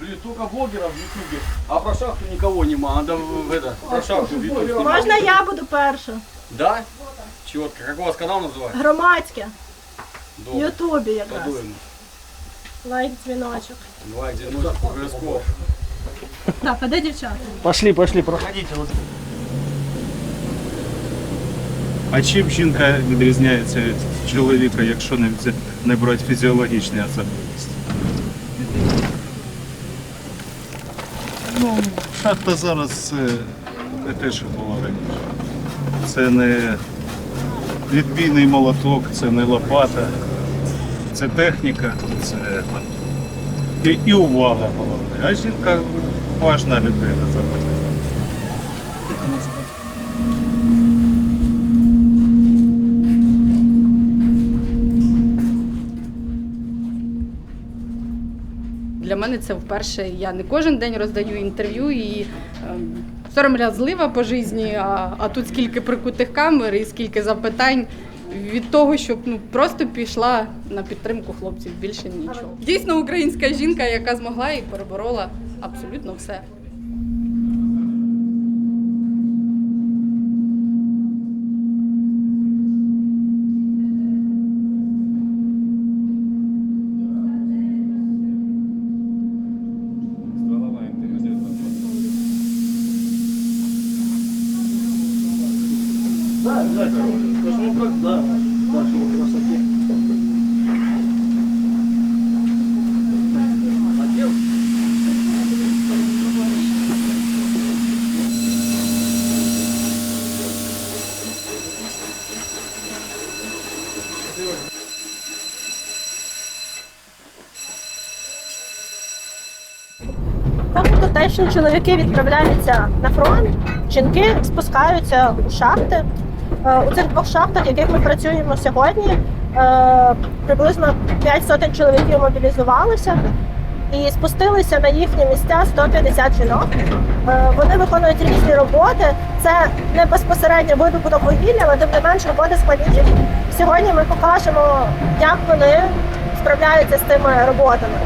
Блин, столько блогеров в Ютубе, а про шахту никого нема. Надо в, в это, про шахту в Ютубе снимать. Можна я буду перша? Да? Четко. Как у вас канал называется? Громадське. В Добре. Ютубі якраз. Подуємо. Лайк, дзвіночок. Давай, дзвіночок, обов'язково. Так, а де дівчата? Пошли, пошли, проходите. А чим жінка відрізняється від чоловіка, якщо не, взя- не брати фізіологічні особливості? Ну, шахта зараз це не те, що було раніше. Це не відбійний молоток, це не лопата, це техніка, це і, і увага головне. А жінка важна людина Для мене це вперше. Я не кожен день роздаю інтерв'ю і ем, сором'язлива по житті, а, а тут скільки прикутих камер і скільки запитань від того, щоб ну просто пішла на підтримку хлопців. Більше нічого. Дійсно, українська жінка, яка змогла і переборола абсолютно все. Да, обязательно. Потому что, ну как, да, нашего красоте. Надел? Тобто чоловіки відправляються на фронт, жінки спускаються у шахти. Е, У цих двох шахтах, яких ми працюємо сьогодні, е, приблизно 5 сотень чоловіків мобілізувалися і спустилися на їхні місця 150 жінок. Е, Вони виконують різні роботи. Це не безпосередньо видобуток вугілля, але тим не менш роботи складніші. Сьогодні ми покажемо, як вони справляються з тими роботами.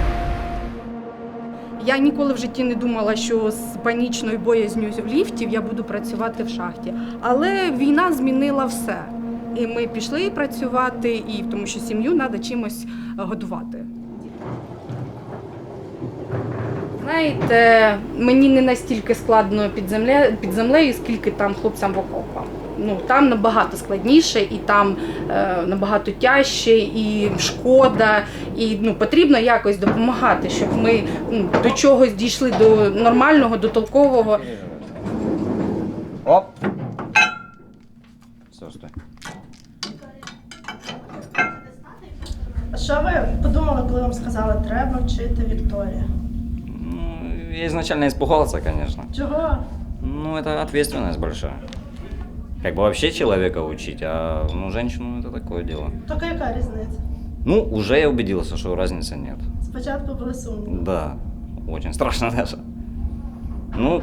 Я ніколи в житті не думала, що з панічною боязню ліфтів я буду працювати в шахті. Але війна змінила все. І ми пішли працювати, і тому що сім'ю треба чимось е, годувати. Знаєте, мені не настільки складно під, земле, під землею, скільки там хлопцям в окопах. Ну там набагато складніше, і там е, набагато тяжче, і шкода, і ну потрібно якось допомагати, щоб ми ну, до чогось дійшли до нормального, до толкового. Оп. Все, стой. Що ви подумали, коли вам сказали, треба вчити Вікторія? Ну, я изначально испугался, конечно. Чого? Ну, это ответственность большая. Как бы вообще человека учить, а ну, женщину это такое дело. Тільки яка різниця? Ну, уже я убедился, что разницы нет. Спочатку були сумніви. Да, очень страшно даже. Ну,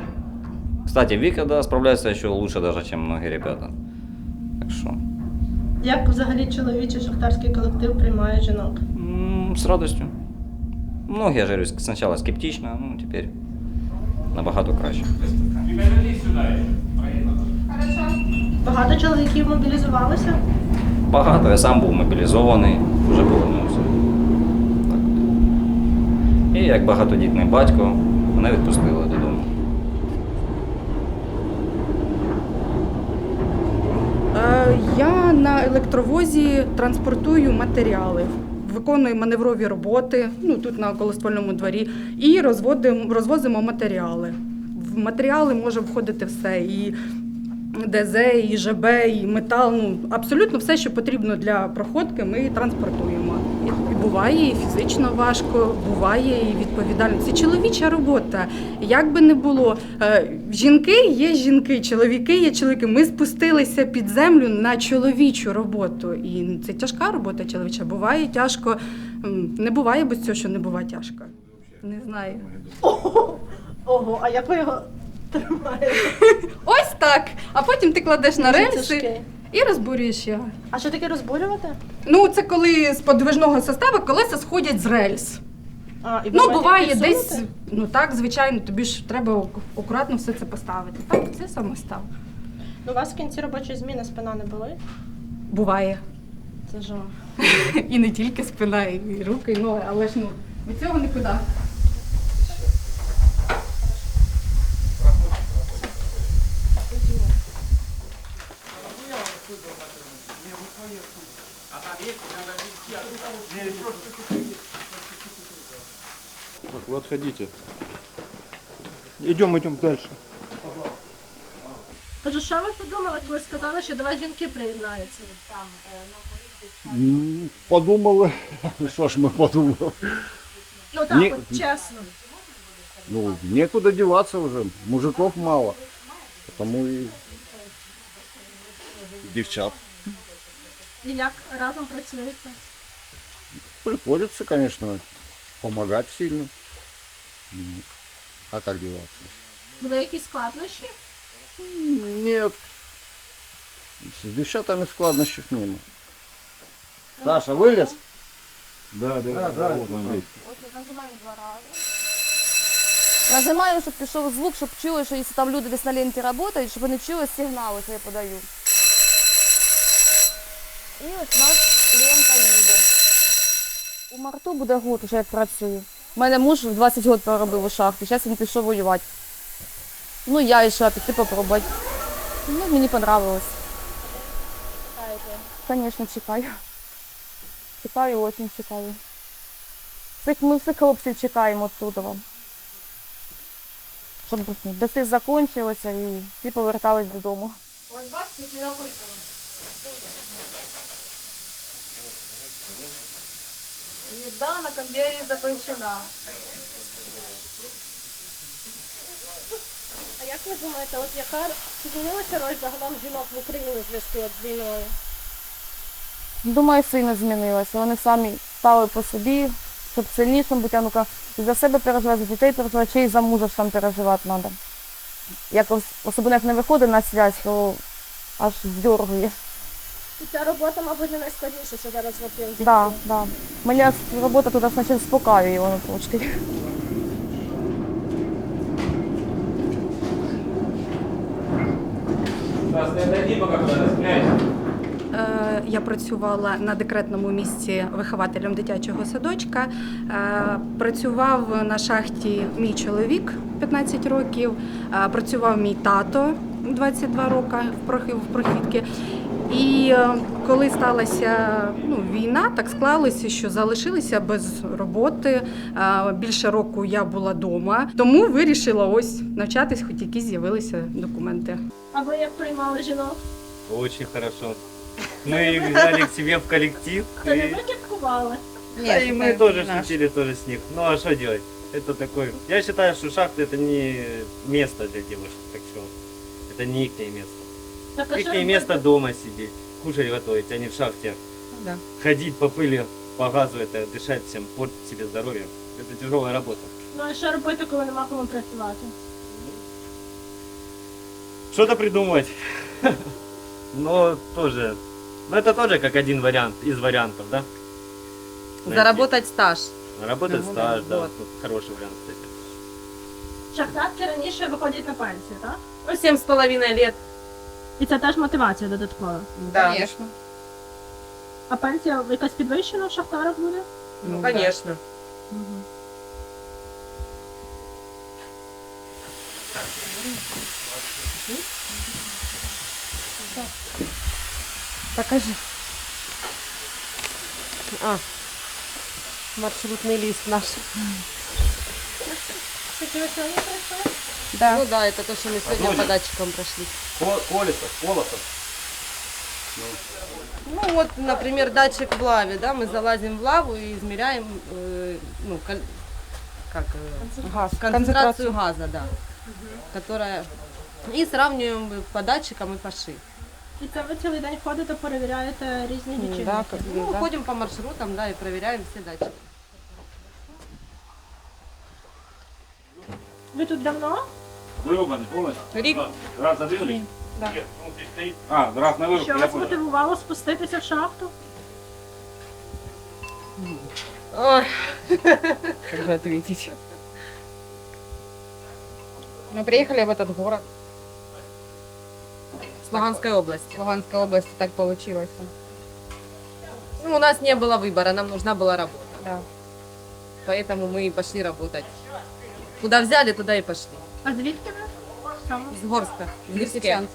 кстати, Вика, да, справляется еще лучше даже, чем многие ребята. Так что, Як взагалі чоловічий шахтарський колектив приймає жінок? м, с радостью. Многие, я же говорю, сначала скептично, ну, теперь набагато краще. Багато чоловіків мобілізувалося. Багато, я сам був мобілізований, вже повернувся. І як багатодітний батько, мене відпустили додому. Е, Я на електровозі транспортую матеріали, виконую маневрові роботи, ну тут на колоствольному дворі, і розводимо, розвозимо матеріали. В матеріали може входити все. І ДЗ, і ЖБ, і метал. Ну абсолютно все, що потрібно для проходки, ми транспортуємо. І буває і фізично важко, буває і відповідально. Це чоловіча робота. Як би не було, е, жінки є жінки, чоловіки є чоловіки. Ми спустилися під землю на чоловічу роботу. І це тяжка робота чоловіча. Буває тяжко. Не буває без цього, що не буває тяжко. Не знаю. Ого, а як ви його тримаєте? Ось так. А потім ти кладеш на Дуже рельси тяжкий. і розбурюєш його. А що таке розбурювати? Ну, це коли з подвижного составу колеса сходять з рельс. А, і Ну, буває підсунути? десь, ну так, звичайно, тобі ж треба ак- акуратно все це поставити. Так, це саме став. Ну, у вас в кінці робочої зміни спина не болить? Буває. Це жах. І не тільки спина, і руки, і ноги, але ж ну від цього нікуди. вы отходите. Идем, идем дальше. Тож, що ви подумали, коли сказали, що до вас жінки приєднаються? М, Подумали, що ж ми подумали. Ну так, Ні. от чесно. Ну, некуда деваться уже, мужиков мало. Потому и девчат. І як разом працюєте? Приходится, конечно, помогать сильно. М, А как деваться? Були якісь складнощі? Нет. С девчатами складнощів нема. Саша, вылез? Да, да, да. вот он есть. Нажимаю, щоб пішов звук, щоб чули, що якщо там люди десь на ленті працюють, щоб вони чули сигнали, що я подаю. І ось у нас лента їде. У марту буде год, вже як працюю. У мене муж в 20 років проробив у шахті, зараз він пішов воювати. Ну, я йшла піти попробувати. Ну, мені понравилось. Звісно, чекаю. Чекаю, дуже чекаю. Ми всіх хлопців чекаємо оттуда вам. Щоб доси закінчилося і всі повертались додому. Їда на конвейері закінчена. А як ви думаєте, от яка змінилася роль загалом жінок в Україні в зв'язку з війною? Думаю, сильно змінилося. Вони самі стали по собі, щоб сильнішим бути, а ну-ка, і за себе переживати, за дітей переживати, ще й за мужа ж там переживати треба. Якось, особливо як не виходить на связь, то аж здергує. І ця робота, мабуть, не найскладніша, що зараз в Опінці. Да, да. Мене робота туди значить спокаює воно трошки. Е, Я працювала на декретному місці вихователем дитячого садочка. Е, Працював на шахті мій чоловік 15 років, е, працював мій тато 22 роки в прохідки. І е, коли сталася ну, війна, так склалося, що залишилися без роботи. Е, Більше року я була вдома, тому вирішила ось навчатись, хоч якісь з'явилися документи. А ви як приймали жінок? Очень хорошо. Мы их взяли к себе в коллектив. Це не И, ви кіпкували? да, и мы тоже шутили тоже с них. Ну а что делать? Это такой... Я считаю, что шахта это не место для девушек. Так что это не их место. Их место дома сидеть, кушать готовить, а не в шахте. Да. Ходить по пыли, по газу, это дышать всем, портить себе здоровье. Это тяжелая работа. Ну а що робити, коли нема кому працювати? Что-то придумать. Но тоже... Ну это тоже как один вариант из вариантов, да? Заработать стаж. Работать Ну, стаж, да, вот. тут хороший вариант, кстати. Шахтарки раніше виходять на пенсію, так? Ну, семь с половиной лет. І це теж мотивація додаткова. Да. Конечно. А пенсія якась підвищена в шахтарах буде? Ну, конечно. Покажи. А, маршрутный лист наш. Скільки ви сьогодні пройшли? Ну да, это то, что мы сегодня по датчикам прошли. Колесов, Колосов. Ну вот, например, датчик в лаве, да, мы залазим в лаву и измеряем, э, ну, кон- как, э, Газ. концентрацию газа, да, которая, и сравниваем по датчикам и по ши. І це ви цілий день ходите, перевіряєте різні лічильники? Да, как Ну, бы, да. ходим по маршрутам, да, и проверяем все датчики. Ви тут давно? Вырубанный полностью? Рик, Раз задвинули? Да. Нет, он здесь стоит. А, раз на вырубку, Що я вас понял. мотивувало спуститися в шахту? ой, Как бы ответить? Мы приехали в этот город, С Луганской области. в Луганской области, так получилось. Ну, у нас не было выбора, нам нужна была работа. Да. Поэтому мы и пошли работать. Куда взяли, туда и пошли. А звідки ви? С Горска. в Лисичанск.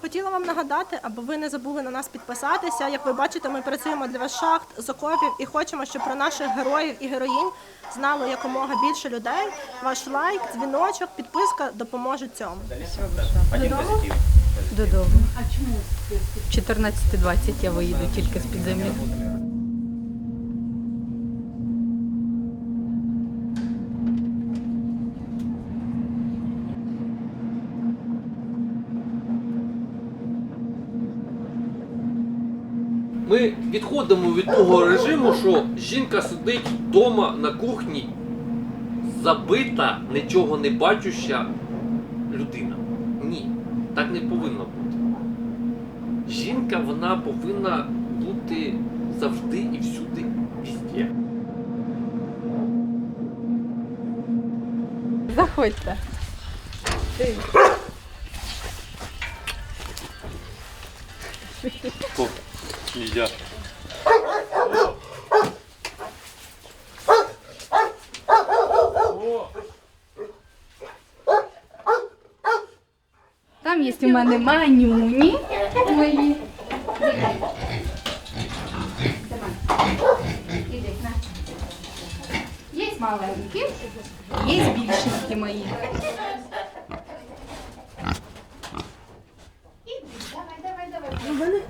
Хотіла вам нагадати, аби ви не забули на нас підписатися. Як ви бачите, ми працюємо для вас шахт з окопів і хочемо, щоб про наших героїв і героїнь знало якомога більше людей. Ваш лайк, дзвіночок, підписка допоможуть цьому. Один позитив. Додому. А чому? 14.20 я виїду тільки з під землі. Ми відходимо від того режиму, що жінка сидить вдома на кухні, забита, нічого не бачуща людина. Ні, так не повинно бути. Жінка вона повинна бути завжди і всюди везде. Заходьте. Нельзя. Там є у мене манюні мої. Є маленькі, є більшенькі мої.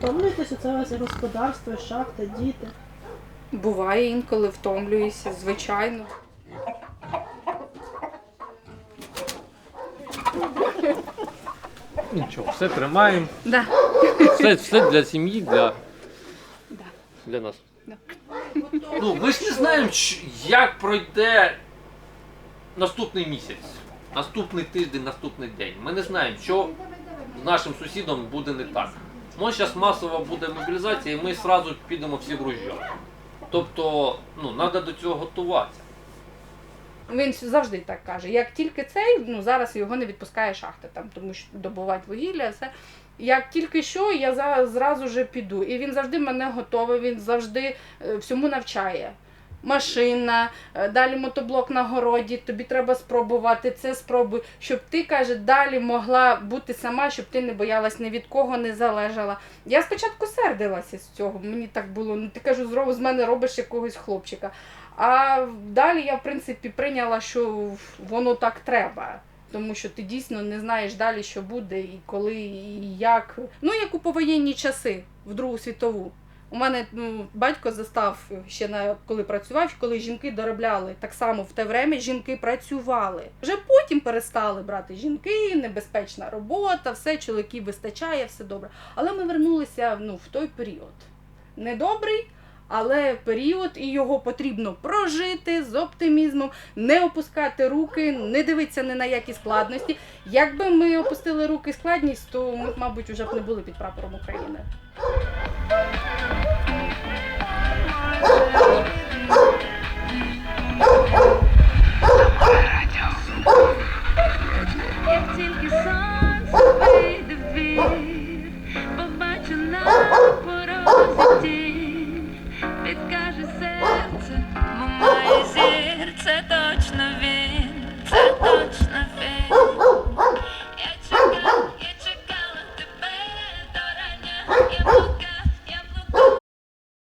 Ну, Ви не це у господарство, шахта, діти. Буває інколи втомлююся, звичайно. Нічого, все тримаємо. Да. Все, все для сім'ї, для, для нас. Да. Ну, ми ж не знаємо, ч- як пройде наступний місяць, наступний тиждень, наступний день. Ми не знаємо, що з нашим сусідом буде не так. Може, зараз масова буде мобілізація, і ми одразу підемо всі в ружьо. Тобто, ну, треба до цього готуватися. Він завжди так каже. Як тільки цей, ну зараз його не відпускає шахта, там, тому що добувають вугілля, все. Як тільки що, я зразу же піду. І він завжди мене готовий, він завжди е, всьому навчає. Машина, е, далі мотоблок на городі, тобі треба спробувати це спробуй, щоб ти каже, далі могла бути сама, щоб ти не боялась ні від кого не залежала. Я спочатку сердилася з цього. Мені так було. Ну ти кажу, знову з мене робиш якогось хлопчика. А далі я, в принципі, прийняла, що воно так треба. Тому що ти дійсно не знаєш далі, що буде, і коли, і як. Ну, як у повоєнні часи, в Другу світову. У мене ну, батько застав ще на коли працював, коли жінки доробляли. Так само в те время жінки працювали. Вже потім перестали брати жінки, небезпечна робота, все, чоловіків вистачає, все добре. Але ми вернулися ну, в той період. Недобрий, але період і його потрібно прожити з оптимізмом, не опускати руки, не дивитися ні на які складності. Якби ми опустили руки складність, то ми, мабуть, вже б не були під прапором України. Oh!